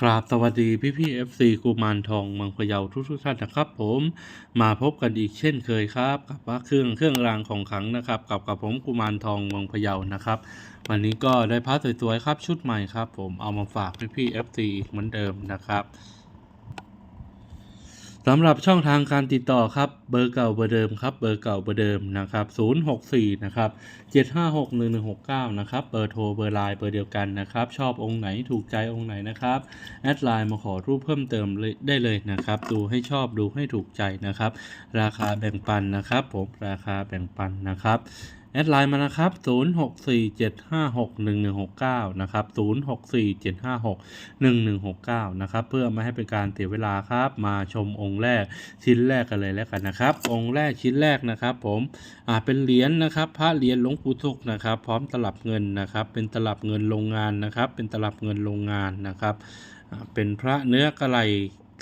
กราบสวัสดีพี่พี่เอฟซีกูมารทองเมืองพะเยาทุกทุกท่านนะครับผมมาพบกันอีกเช่นเคยครับกับว่าเครื่องเครื่องรางของขลังนะครับ กับกับผมกูมารทองเมืองพะเยานะครับ วันนี้ก็ได้พระสวยๆครับชุดใหม่ครับ ผมเอามาฝากพี่พี่เอฟซีเหมือนเดิมนะครับ สำหรับช่องทางการติดต่อครับเบอร์เก่าเบอร์เดิมครับเบอร์เก่าเบอร์เดิมนะครับ064นะครับ7561169นะครับเบอร์โทรเบอร์ไลน์เบอร์เดียวกันนะครับชอบองค์ไหนถูกใจองค์ไหนนะครับแอดไลน์มาขอรูปเพิ่มเติมเลยได้เลยนะครับดูให้ชอบดูให้ถูกใจนะครับ ราคาแบ่งปันนะครับผมราคาแบ่งปันนะครับ แอดไลน์มานะครับ 0647561169 นะครับ 0647561169 นะครับ เพื่อไม่ให้เป็นการเสียเวลาครับ มาชมองค์แรกชิ้นแรกกันเลยแล้วกันนะครับ องค์แรกชิ้นแรกนะครับ ผมอ่าเป็นเหรียญนะครับ พระเหรียญหลวงปู่ทุกนะครับ พร้อมตลับเงินนะครับ เป็นตลับเงินโรงงานนะครับ เป็นตลับเงินโรงงานนะครับอ่าเป็นพระเนื้อกระไหล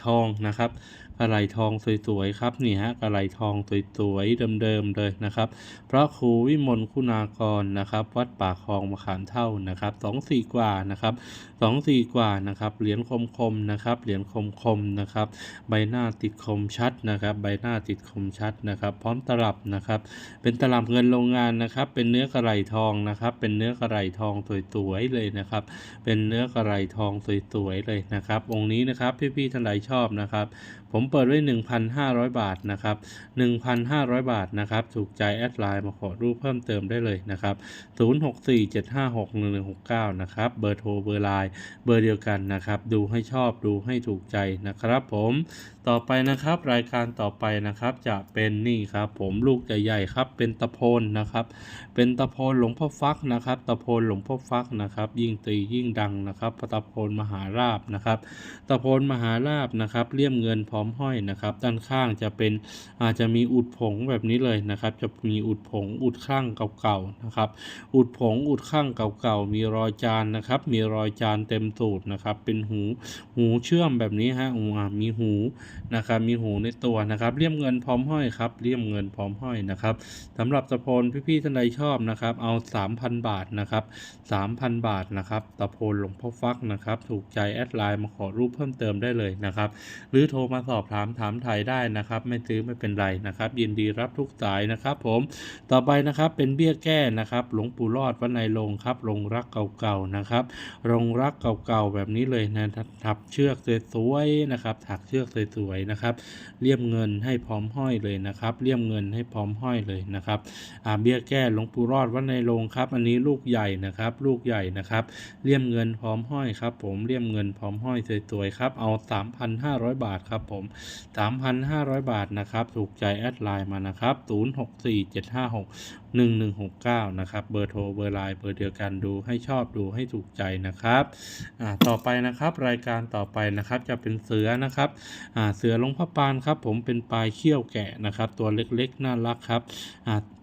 ทองนะครับ กระไหลทองสวยๆครับนี่ฮะกระไหลทองสวยๆเดิมๆเลยนะครับ พระครูวิมลคุณากรนะครับ วัดป่าคลองมะขามเท่านะครับสองสี่กว่านะครับสองสี่กว่านะครับเหรียญคมๆนะครับเหรียญคมๆนะครับ ใบหน้าติดคมชัดนะครับ ใบหน้าติดคมชัดนะครับ พร้อมตลับนะครับ เป็นตลับเงินโรงงานนะครับ เป็นเนื้อกระไหลทองนะครับ เป็นเนื้อกระไหลทองสวยๆเลยนะครับ เป็นเนื้อกระไหลทองสวยๆเลยนะครับ องค์นี้นะครับพี่ๆท่านใดชอบนะครับ ผมมเปิดไว้ 1,500 บาทนะครับ 1,500 บาทนะครับ ถูกใจแอดไลน์มาขอรูปเพิ่มเติมได้เลยนะครับ 0647561169 นะครับ เบอร์โทรเบอร์ไลน์เบอร์เดียวกันนะครับ ดูให้ชอบดูให้ถูกใจนะครับผมต่อไปนะครับรายการต่อไปนะครับจะเป็นนี่ครับ ผมลูกใหญ่ๆครับ เป็นตะโพนนะครับ เป็นตะโพนหลวงพ่อฟักนะครับ ตะโพนหลวงพ่อฟักนะครับ ยิ่งตียิ่งดังนะครับตะโพนมหาราบนะครับ ตะโพนมหาราบนะครับเลี่ยมเงินพร้อมห้อยนะครับ ด้านข้างจะเป็นอาจจะมีอุดผงแบบนี้เลยนะครับ จะมีอุดผงอุดข้างเก่าๆนะครับ อุดผงอุดข้างเก่าๆมีรอยจานนะครับ มีรอยจานเต็มสูตรนะครับ เป็นหูหูเชื่อมแบบนี้ฮะอูอ่ามีหูนะครับ มีหูในตัวนะครับเลี่ยมเงินพร้อมห้อยครับเลี่ยมเงินพร้อมห้อยนะครับสำหรับตะโพนพี่ๆท่านใดชอบนะครับเอา 3,000 บาทนะครับ3,000 บาทนะครับตะโพนหลวงพ่อฟักนะครับถูกใจแอดไลน์มาขอรูปเพิ่มเติมได้เลยนะครับ หรือโทรมาสอบถามถามไทยได้นะครับ ไม่ซื้อไม่เป็นไรนะครับ ยินดีรับทุกสายนะครับผมต่อไปนะครับเป็นเบี้ยแก้นะครับหลวงปู่รอดวัดในโรงครับโรงรักเก่าๆนะครับโรงรักเก่าๆแบบนี้เลยนะถักเชือกสวยๆนะครับถักเชือกสวยๆนะครับเลี่ยมเงินให้พร้อมห้อยเลยนะครับ เลี่ยมเงินให้พร้อมห้อยเลยนะครับเบี้ยแก้หลวงปู่รอดวัดในโรงครับ อันนี้ลูกใหญ่นะครับ ลูกใหญ่นะครับเลี่ยมเงินพร้อมห้อยครับ ผมเลี่ยมเงินพร้อมห้อยสวยๆครับเอา 3,500 บาทครับผม3,500 บาทนะครับ ถูกใจแอดไลน์มานะครับ 064756 1169 นะครับ เบอร์โทร เบอร์ไลน์ เบอร์เดียวกันดูให้ชอบดูให้ถูกใจนะครับต่อไปนะครับรายการต่อไปนะครับจะเป็นเสือนะครับเสือหลวงพ่อปานครับ ผมเป็นปลายเขี้ยวแกะนะครับ ตัวเล็กๆน่ารักครับ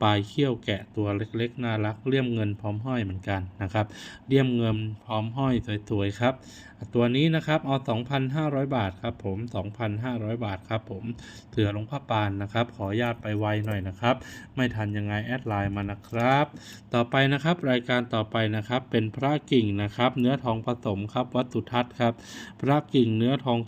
ปลายเขี้ยวแกะตัวเล็กๆน่ารักเลี่ยมเงินพร้อมห้อยเหมือนกันนะครับเลี่ยมเงินพร้อมห้อยสวยๆครับ ตัวนี้นะครับเอา 2,500 บาทครับผม 2,500 บาทครับผมเสือหลวงพ่อปานนะครับ ขอญาตไปไวหน่อยนะครับ ไม่ทันยังไงแอดไลน์มานะครับ ต่อไปนะครับรายการต่อไปนะครับเป็นพระกิ่งนะครับ เนื้อทองผสมครับวัตถุทัศน์ครับ พระกิ่งเนื้อทอง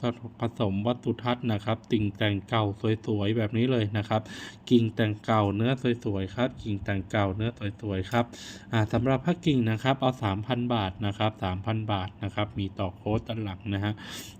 ผสมวัตถุทัศน์นะครับ ติ่งแต่งเก่าสวยๆแบบนี้เลยนะครับ กิ่งแต่งเก่าเนื้อสวยๆครับ กิ่งแต่งเก่าเนื้อสวยๆครับอ่าสำหรับพระกิ่งนะครับเอา 3,000 บาทนะครับ 3,000 บาทนะครับ มีต่อค้ดด้านหลังนะฮะ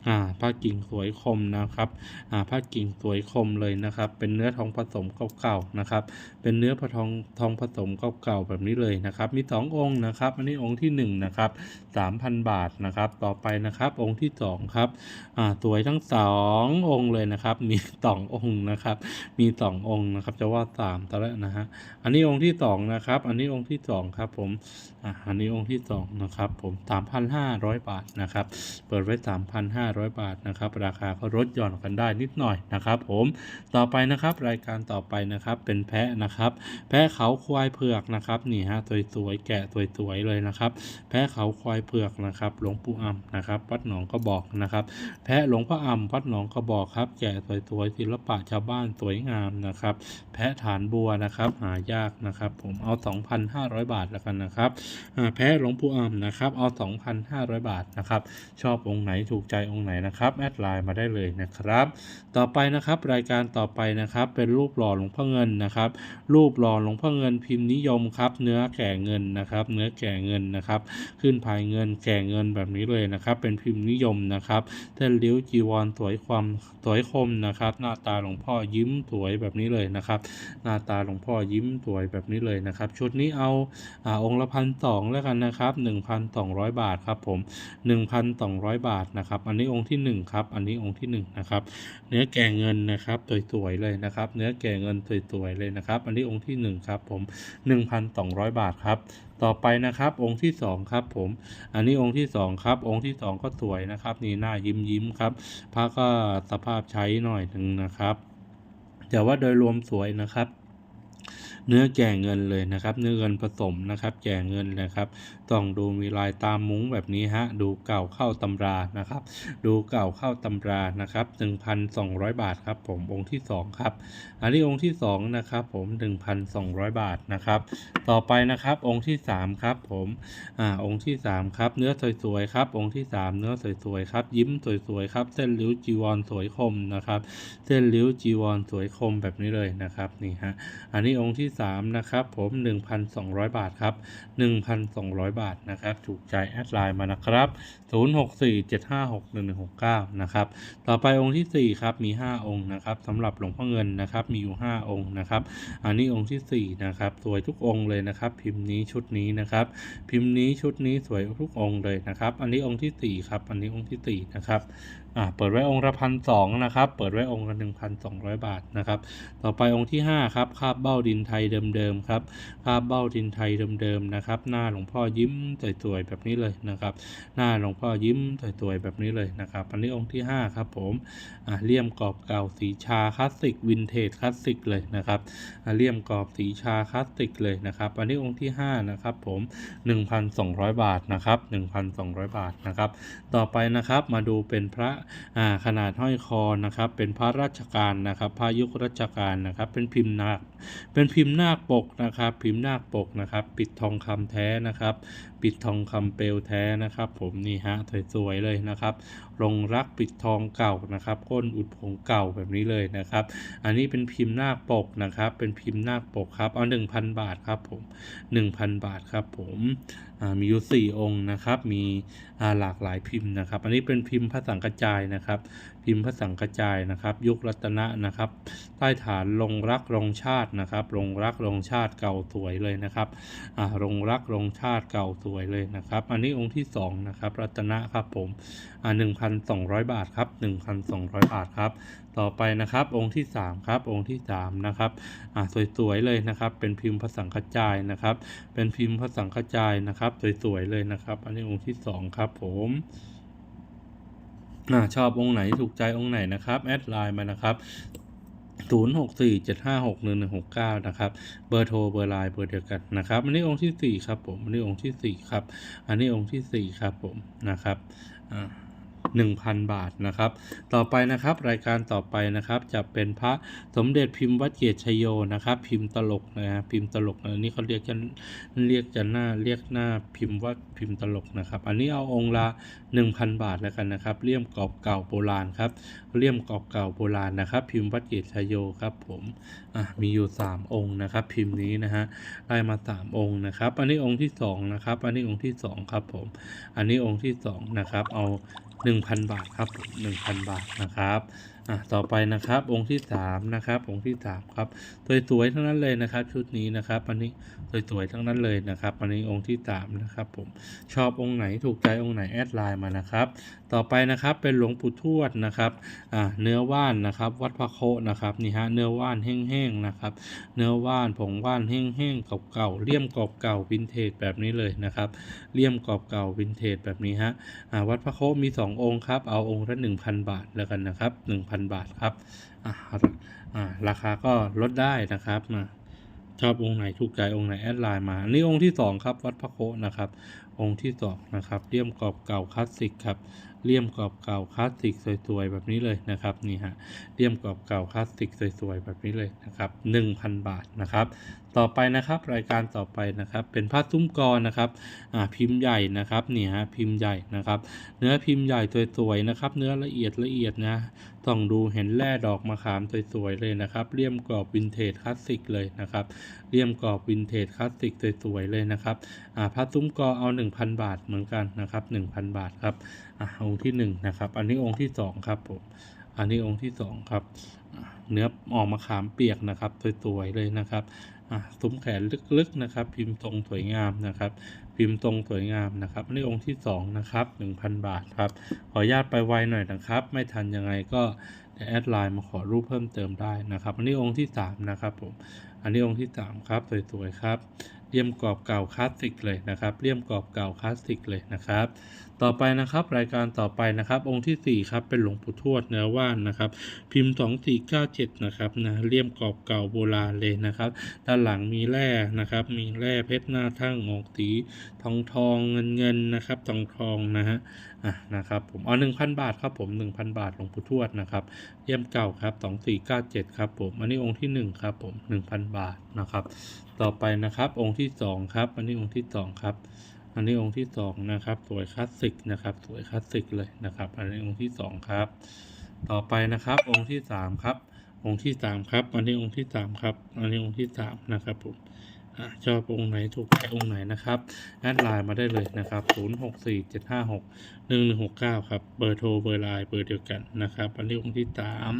อ่าผ้ากิ่งสวยคมนะครับอ่าผ้ากิ่งสวยคมเลยนะครับ เป็นเนื้อทองผสมเก่าๆนะครับ เป็นเนื้อพระทองทองผสมเก่าๆแบบนี้เลยนะครับ มีสององค์นะครับ อันนี้องค์ที่หนึ่งนะครับสามพันบาทนะครับ ต่อไปนะครับ องค์ที่สองครับอ่าสวยทั้งสององค์เลยนะครับ มีสององค์นะครับ มีสององค์นะครับ จะว่าสามตอนแรกนะฮะอันนี้องค์ที่สองนะครับ อันนี้องค์ที่สองครับผมอ่าอันนี้องค์ที่สองนะครับผมสามพันห้าร้อยบาทนะครับเปิดไว้ 3,500 บาทนะครับ ราคาก็ลดหย่อนกันได้นิดหน่อยนะครับ ผมต่อไปนะครับรายการต่อไปนะครับเป็นแพะนะครับ แพะเขาควายเผือกนะครับนี่ฮะสวยๆแกะสวยๆเลยนะครับ แพะเขาควายเผือกนะครับหลวงปู่อ่ำนะครับ วัดหนองกระบอกนะครับ แพะหลวงพ่ออ่ำวัดหนองกระบอกครับ แกะสวยๆศิลปะชาวบ้านสวยงามนะครับ แพะฐานบัวนะครับ หายากนะครับ ผมเอา 2,500 บาทแล้วกันนะครับแพะหลวงปู่อ่ำนะครับเอา 2,500 บาทนะครับชอบองค์ไหนถูกใจองค์ไหนนะครับแอดไลน์มาได้เลยนะครับ ต่อไปนะครับรายการต่อไปนะครับ เป็นรูปหล่อหลวงพ่อเงินนะครับ รูปหล่อหลวงพ่อเงินพิมพ์นิยมครับ เนื้อแก่เงินนะครับ เนื้อแก่เงินนะครับ ขึ้นภายเงินแก่เงินแบบนี้เลยนะครับ เป็นพิมพ์นิยมนะครับเส้นริ้วจีวรสวยความสวยคมนะครับ หน้าตาหลวงพ่อยิ้มสวยแบบนี้เลยนะครับ หน้าตาหลวงพ่อยิ้มสวยแบบนี้เลยนะครับ ชุดนี้เอาอาองค์ละพันสองแล้วกันนะครับ1,200บาทครับผม1,200 บาทนะครับ อันนี้องค์ที่ 1 ครับ อันนี้องค์ที่ 1 นะครับ เนื้อแก่เงินนะครับสวยๆเลยนะครับ เนื้อแก่เงินสวยๆเลยนะครับ อันนี้องค์ที่ 1 ครับผม 1,200 บาทครับ ต่อไปนะครับ องค์ที่ 2 ครับผม อันนี้องค์ที่ 2 ครับ องค์ที่ 2 ก็สวยนะครับ นี่หน้ายิ้มยิ้มๆครับ พระก็สภาพใช้หน่อยหนึ่งนะครับ แต่ว่าโดยรวมสวยนะครับ เนื้อแก่เงินเลยนะครับ เนื้อเงินผสมนะครับ แก่เงินนะครับ ต้องดูมีลายตามมุ้งแบบนี้ฮะ ดูเก่าเข้าตำรานะครับ ดูเก่าเข้าตำรานะครับ1,200 บาทครับผมองค์ที่ 2 ครับ อันนี้องค์ที่ 2 นะครับผม 1,200 บาทนะครับ ต่อไปนะครับองค์ที่ 3 ครับผมอ่าองค์ที่ 3 ครับ เนื้อสวยๆครับ องค์ที่ 3 เนื้อสวยๆครับ ยิ้มสวยๆครับ เส้นริ้วจีวรสวยคมนะครับ เส้นริ้วจีวรสวยคมแบบนี้เลยนะครับนี่ฮะ อันนี้องค์ที่3 นะครับผม 1,200 บาทครับ 1,200 บาทนะครับ ถูกใจแอดไลน์มานะครับ 0647561169 นะครับ ต่อไปองค์ทีสี่ 4 ครับ มี 5 องค์นะครับสำหรับหลวงพ่อเงินนะครับ มีอยู่ 5 องค์นะครับ อันนี้องค์ที่ 4 นะครับ สวยทุกองค์เลยนะครับ พิมพ์นี้ชุดนี้นะครับ พิมพ์นี้ชุดนี้สวยทุกองค์เลยนะครับ อันนี้องค์ที่ 4 ครับ อันนี้องค์ที่ 4 นะครับ อ่าเปิดไว้องค์ละพันสองนะครับ เปิดไว้องค์ละหนึ่งพันสองร้อยบาทนะครับ ต่อไปองค์ที่5ครับคาบเบ้าดินไทยเดิมๆครับคาบเบ้าดินไทยเดิมๆนะครับ หน้าหลวงพ่อยิ้มสวยๆแบบนี้เลยนะครับ หน้าหลวงพ่อยิ้มสวยๆแบบนี้เลยนะครับอันนี้องค์ที่5ครับผมอ่าเลี่ยมกรอบเก่าสีชาคลาสสิกวินเทจคลาสสิกเลยนะครับอ่าเลี่ยมกรอบสีชาคลาสสิกเลยนะครับ อันนี้องค์ที่5นะครับผม1,200บาทนะครับ1,200บาทนะครับ ต่อไปนะครับมาดูเป็นพระขนาดห้อยคอนะครับ เป็นพระราชการนะครับพระยุครัชกาลนะครับ เป็นพิมพ์นาคเป็นพิมพ์นาคปกนะครับ พิมพ์นาคปกนะครับ ปิดทองคำแท้นะครับ ปิดทองคำเปลวแท้นะครับ ผมนี่ฮะสวยๆเลยนะครับลงรักปิดทองเก่านะครับก้นอุดผงเก่าแบบนี้เลยนะครับ อันนี้เป็นพิมพ์นาคปกนะครับ เป็นพิมพ์นาคปกครับเอา1,000 บาทครับผม1,000 บาทครับผม มีอยู่4องค์นะครับ มีหลากหลายพิมพ์นะครับ อันนี้เป็นพิมพ์พระสังกระจายนะครับ พิมพ์พระสังกระจายนะครับ ยุครัตนะนะครับ ใต้ฐานลงรักลงชาตินะครับลงรักลงชาติเก่าสวยเลยนะครับอ่าลงรักลงชาติเก่าสวยเลยนะครับ อันนี้องค์ที่สองนะครับรัตนะครับผมอ่าหนึ่งพันสองร้อยบาทครับหนึ่งพันสองร้อยบาทครับต่อไปนะครับองค์ที่สามครับองค์ที่สามนะครับอ่าสวยๆเลยนะครับ เป็นพิมพ์พระสังฆจายนะครับ เป็นพิมพ์พระสังฆจายนะครับ สวยๆเลยนะครับ อันนี้องค์ที่สองครับผม ชอบองค์ไหนถูกใจองค์ไหนนะครับ แอดไลน์มานะครับ0 6 4 7 5 6 1 1 6 9 นะครับ เบอร์โทร เบอร์ไลน์ เบอร์เดียวกันนะครับ อันนี้องค์ที่ 4 ครับผม อันนี้องค์ที่ 4 ครับ อันนี้องค์ที่ 4 ครับผม นะครับ อ่า 1,000 บาทนะครับ ต่อไปนะครับรายการต่อไปนะครับจะเป็นพระสมเด็จพิมพ์วัดเกียรติชโยนะครับ พิมพ์ตลกนะฮะพิมพ์ตลกอันนี้เขาเรียกจะเรียกจะหน้าเรียกหน้าพิมพ์ว่าพิมพ์ตลกนะครับ อันนี้เอาองค์ละ 1,000 บาทแล้วกันนะครับเลี่ยมกรอบเก่าโบราณครับเลี่ยมกรอบเก่าโบราณนะครับ พิมพ์วัดเกียรติชโยครับผมอะมีอยู่ 3 องค์นะครับ พิมพ์นี้นะฮะได้มา 3 องค์นะครับ อันนี้องค์ที่2นะครับอันนี้องค์ที่2ครับผมอันนี้องค์ที่2นะครับเอา 1,000 บาทครับ1,000 บาทนะครับ อะต่อไปนะครับองค์ที่3นะครับองค์ที่3ครับสวยๆทั้งนั้นเลยนะครับ ชุดนี้นะครับ อันนี้สวยๆทั้งนั้นเลยนะครับอันนี้องค์ที่3นะครับผมชอบองค์ไหนถูกใจองค์ไหนแอดไลน์มานะครับ ต่อไปนะครับเป็นหลวงปู่ทวดนะครับอ่าเนื้อว่านนะครับ วัดพระโคนะครับนี่ฮะเนื้อว่านแห้งๆนะครับ เนื้อว่านผงว่านแห้งๆเก่าๆเลี่ยมกรอบเก่าวินเทจแบบนี้เลยนะครับเลี่ยมกรอบเก่าวินเทจแบบนี้ฮะอ่าวัดพระโคมี 2 องค์ครับเอาองค์ละ1,000 บาทแล้วกันนะครับ1,000บาทครับราคาก็ลดได้นะครับนะชอบองค์ไหนถูกใจองค์ไหนแอดไลน์มาอันนี้องค์ที่สองครับ วัดพระโคนะครับ องค์ที่สองนะครับเลี่ยมกรอบเก่าคลาสสิกครับเลี่ยมกรอบเก่าคลาสสิกสวยๆแบบนี้เลยนะครับนี่ฮะเลี่ยมกรอบเก่าคลาสสิกสวยๆแบบนี้เลยนะครับ1,000 บาทนะครับ ต่อไปนะครับ รายการต่อไปนะครับ เป็นผ้าซุ้มกรนะครับพิมพ์ใหญ่นะครับเนี่ฮะพิมพ์ใหญ่นะครับ เนื้อพิมพ์ใหญ่สวยๆนะครับ เนื้อละเอียดละเอียดนะต้องดูเห็นแร่ดอกมะขามสวยๆเลยนะครับเลี่ยมกรอบวินเทจคลาสสิกเลยนะครับเลี่ยมกรอบวินเทจคลาสสิกสวยๆเลยนะครับผ้าซุ้มกอเอา 1,000 บาทเหมือนกันนะครับ1,000 บาทครับองค์ที่1นะครับอันนี้องค์ที่2ครับผมอันนี้องค์ที่2ครับเนื้อออกมะขามเปียกนะครับสวยๆเลยนะครับ อ่าซุ้มแขนลึกๆนะครับ พิมพ์ทรงสวยงามนะครับ พิมพ์ตรงสวยงามนะครับอันนี้องค์ที่สองนะครับ1,000 บาทครับขออนุญาตไปไวหน่อยนะครับ ไม่ทันยังไงก็แอดไลน์มาขอรูปเพิ่มเติมได้นะครับอันนี้องค์ที่สามนะครับผมอันนี้องค์ที่สามครับสวยๆครับเลี่ยมกรอบเก่าคลาสสิกเลยนะครับเลี่ยมกรอบเก่าคลาสสิกเลยนะครับ ต่อไปนะครับรายการต่อไปนะครับ องค์ที่สี่ครับเป็นหลวงปู่ทวดเนื้อว่านนะครับ พิมพ์ 2497 นะครับนะเลี่ยมกรอบเก่าโบราณเลยนะครับ ด้านหลังมีแร่นะครับ มีแร่เพชรหน้าทั่งออกสีทองทองเงินเงินนะครับทองทองนะฮะอะนะครับผมเอา1,000 บาทครับผม 1,000 บาทหลวงปู่ทวดนะครับเลี่ยมเก่าครับ2497 ครับผมอันนี้องค์ที่หนึ่งครับผม 1,000 บาทนะครับ ต่อไปนะครับองค์ที่สองครับ อันนี้องค์ที่สองครับ อันนี้องค์ที่สองนะครับ สวยคลาสสิกนะครับ สวยคลาสสิกเลยนะครับ อันนี้องค์ที่สองครับ ต่อไปนะครับ องค์ที่สามครับ องค์ที่สามครับ อันนี้องค์ที่สามครับ อันนี้องค์ที่สามนะครับผมอชอบองค์ไหนถูกใจองค์ไหนนะครับ แอดไลน์มาได้เลยนะครับ 0 6 4 7 5 6 1 1 6 9 ครับ เบอร์โทรเบอร์ไลน์เบอร์เดียวกันนะครับ อันนี้องค์ที่สาม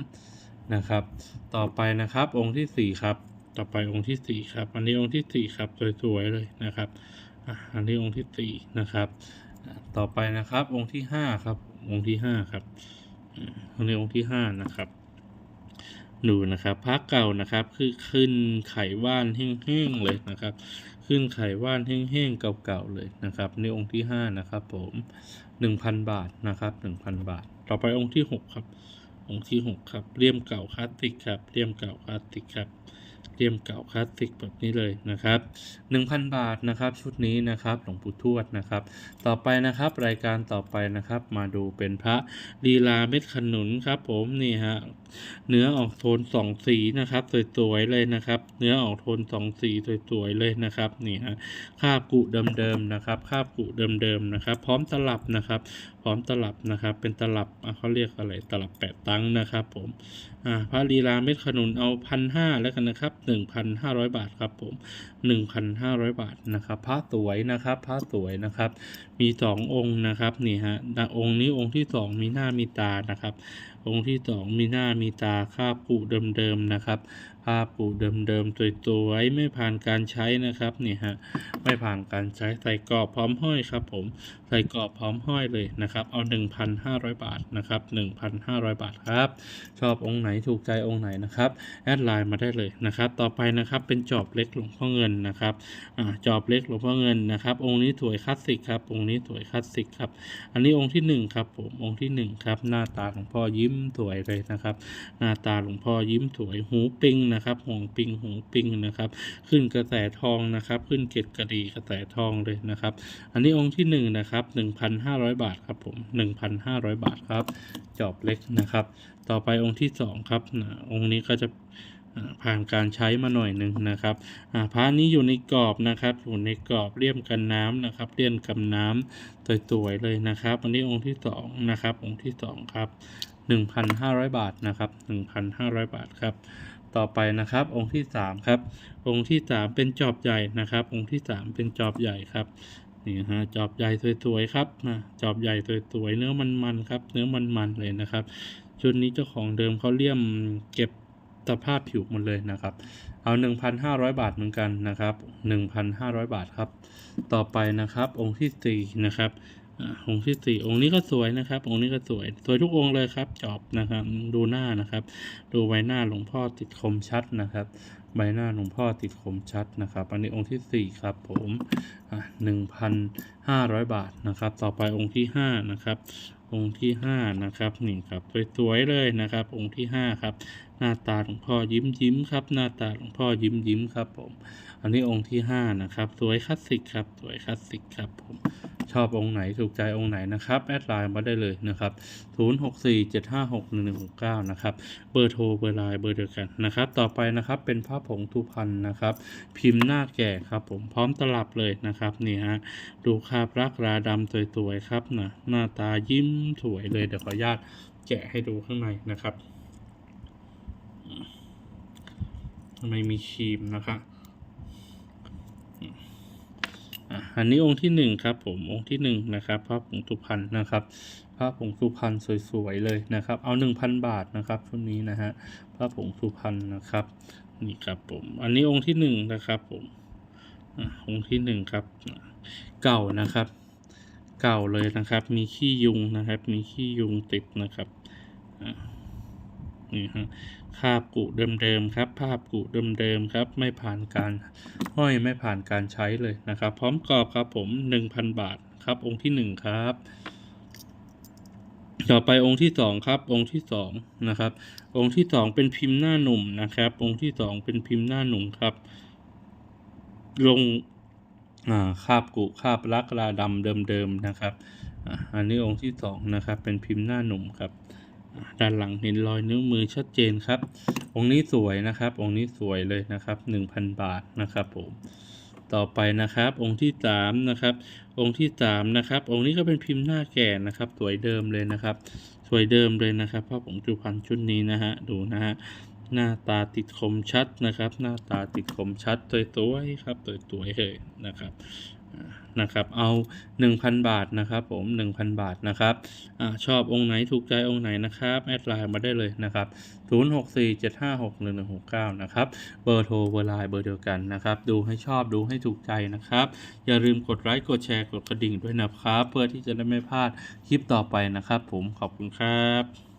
นะครับ ต่อไปนะครับองค์ที่สี่ครับ ต่อไปองค์ที่สี่ครับ อันนี้องค์ที่สี่ครับสวยๆเลยนะครับ อันนี้องค์ที่สี่นะครับ ต่อไปนะครับองค์ที่ห้าครับ องค์ที่ห้าครับอันนี้องค์ที่ห้านะครับดูนะครับพระเก่านะครับคือขึ้นไขว่านแห้งๆเลยนะครับ ขึ้นไขว่านแห้งๆเก่าๆเลยนะครับในองค์ที่ห้านะครับผมหนึ่งพันบาทนะครับหนึ่งพันบาท ต่อไปองค์ที่หกครับ องค์ที่หกครับเลี่ยมเก่าคลาสสิกครับเลี่ยมเก่าคลาสสิกครับ เลี่ยมเก่าคลาสสิกแบบนี้เลยนะครับ 1,000 บาทนะครับชุดนี้นะครับหลวงปู่ทวดนะครับ ต่อไปนะครับรายการต่อไปนะครับ มาดูเป็นพระลีลาเม็ดขนุนครับ ผมนี่ฮะเนื้อออกโทนสองสีนะครับสวยๆเลยนะครับ เนื้อออกโทนสองสีสวยๆเลยนะครับนี่ฮะคาบกุเดิมๆนะครับคาบกุเดิมๆนะครับ พร้อมตลับนะครับ พร้อมตลับนะครับ เป็นตลับเขาเรียกอะไรตลับแปดตังนะครับผมอ่าพระลีลาเม็ดขนุนเอาพันห้าแล้วกันนะครับหนึ่งพันห้าร้อยบาทครับผมหนึ่งพันห้าร้อยบาทนะครับพระสวยนะครับพระสวยนะครับ มีสององค์นะครับนี่ฮะนะองค์นี้องค์ที่สองมีหน้ามีตานะครับ องค์ที่สองมีหน้ามีตาคาบปูเดิมๆนะครับคาบปูเดิมๆสวยๆไม่ผ่านการใช้นะครับเนี่ยฮะไม่ผ่านการใช้ใส่กรอบพร้อมห้อยครับ ผมใส่กรอบพร้อมห้อยเลยนะครับเอา 1,500 บาทนะครับ1,500 บาทครับ ชอบองค์ไหนถูกใจองค์ไหนนะครับแอดไลน์มาได้เลยนะครับ ต่อไปนะครับเป็นจอบเล็กหลวงพ่อเงินนะครับอ่าจอบเล็กหลวงพ่อเงินนะครับองค์นี้สวยคลาสสิกครับองค์นี้สวยคลาสสิกครับอันนี้องค์ที่หนึ่งครับผมองค์ที่หนึ่งครับหน้าตาหลวงพ่อยิ้มสวยเลยนะครับ หน้าตาหลวงพ่อยิ้มสวยหูปิงนะครับห่วงปิงหูปิงนะครับ ขึ้นกระแสทองนะครับ ขึ้นเกตกระดีกระแสทองเลยนะครับ อันนี้องค์ที่หนึ่งนะครับหนึ่งพันห้าร้อยบาทครับผมหนึ่งพันห้าร้อยบาทครับ จอบเล็กนะครับ ต่อไปองค์ที่สองครับนะองค์นี้ก็จะผ่านการใช้มาหน่อยหนึ่งนะครับอ่าพระนี้อยู่ในกรอบนะครับอยู่ในกรอบเลี่ยมกันน้ำนะครับเลี่ยมกันน้ำสวยๆเลยนะครับ อันนี้องค์ที่สองนะครับองค์ที่สองครับ หนึ่งพันห้าร้อยบาทนะครับหนึ่งพันห้าร้อยบาทครับ ต่อไปนะครับ องค์ที่สามครับ องค์ที่สามเป็นจอบใหญ่นะครับ องค์ที่สามเป็นจอบใหญ่ครับนี่ฮะจอบใหญ่สวยๆครับนะจอบใหญ่สวยๆเนื้อมันๆครับ เนื้อมันๆเลยนะครับชุดนี้เจ้าของเดิมเขาเลี่ยมเก็บสภาพผิวหมดเลยนะครับ เอา 1,500 บาทเหมือนกันนะครับ 1,500 บาทครับ ต่อไปนะครับองค์ที่สี่นะครับ องค์ที่สี่องค์นี้ก็สวยนะครับ องค์นี้ก็สวย สวยทุกองค์เลยครับ จอบนะครับ ดูหน้านะครับ ดูใบหน้าหลวงพ่อติดคมชัดนะครับ ใบหน้าหลวงพ่อติดคมชัดนะครับ อันนี้องค์ที่สี่ครับผมหนึ่งพันห้าร้อยบาทนะครับ ต่อไปองค์ที่ห้านะครับ องค์ที่ห้านะครับนี่ครับสวยๆเลยนะครับ องค์ที่ห้าครับ หน้าตาหลวงพ่อยิ้มยิ้มครับ หน้าตาหลวงพ่อยิ้มยิ้มครับผม อันนี้องค์ที่ห้านะครับ สวยคลาสสิกครับ สวยคลาสสิกครับผม ชอบองค์ไหนถูกใจองค์ไหนนะครับ แอดไลน์มาได้เลยนะครับ 0647561169 นะครับ เบอร์โทรเบอร์ไลน์เบอร์เดียวกันนะครับ ต่อไปนะครับเป็นผ้าผงทุพันนะครับ พิมพ์หน้าแก่ครับ ผมพร้อมตลับเลยนะครับนี่ฮะดูคาบรักราดำสวยๆครับนะหน้าตายิ้มสวยเลยเดี๋ยวขออนุญาตแกะให้ดูข้างในนะครับไม่มีครีมนะครับ อะอันนี้องค์ที่หนึ่งครับผมองค์ที่หนึ่งนะครับพระผงสุพรรณนะครับพระผงสุพรรณสวยๆเลยนะครับ เอาหนึ่งพันบาทนะครับชุดนี้นะฮะพระผงสุพรรณนะครับนี่ครับผมอันนี้องค์ที่หนึ่งนะครับผมองค์ที่หนึ่งครับเก่านะครับ เก่าเลยนะครับ มีขี้ยุงนะครับ มีขี้ยุงติดนะครับนี่ฮะ คาบกุเดิมๆครับ ภาพกุเดิมๆครับ ไม่ผ่านการห้อยไม่ผ่านการใช้เลยนะครับ พร้อมกรอบครับผมหนึ่งพันบาทครับ องค์ที่หนึ่งครับ ต่อไปองค์ที่สองครับ องค์ที่สองนะครับ องค์ที่สองเป็นพิมพ์หน้าหนุ่มนะครับ องค์ที่สองเป็นพิมพ์หน้าหนุ่มครับ ลงคาบกุคาบลักลาดำเดิมๆนะครับ อันนี้องค์ที่สองนะครับ เป็นพิมพ์หน้าหนุ่มครับ ด้านหลังเห็นรอยนิ้วมือชัดเจนครับ องค์นี้สวยนะครับ องค์นี้สวยเลยนะครับหนึ่งพันบาทนะครับผมต่อไปนะครับ องค์ที่สามนะครับองค์ที่สามนะครับองค์นี้ก็เป็นพิมพ์หน้าแก่นะครับ สวยเดิมเลยนะครับ สวยเดิมเลยนะครับพระผงจุพันชุดนี้นะฮะดูนะฮะหน้าตาติดคมชัดนะครับ หน้าตาติดคมชัดสวยๆครับสวยๆเลยนะครับ นะครับเอา 1,000 บาทนะครับผม 1,000 บาทนะครับอชอบองค์ไหนถูกใจองค์ไหนนะครับแอดไลน์มาได้เลยนะครับ 0647561169 นะครับเบอร์โทรเบอร์ไลน์เบอร์เดียวกันนะครับ ดูให้ชอบดูให้ถูกใจนะครับ อย่าลืมกดไลค์กดแชร์กดกระดิ่งด้วยนะครับ เพื่อที่จะได้ไม่พลาดคลิปต่อไปนะครับ ผมขอบคุณครับ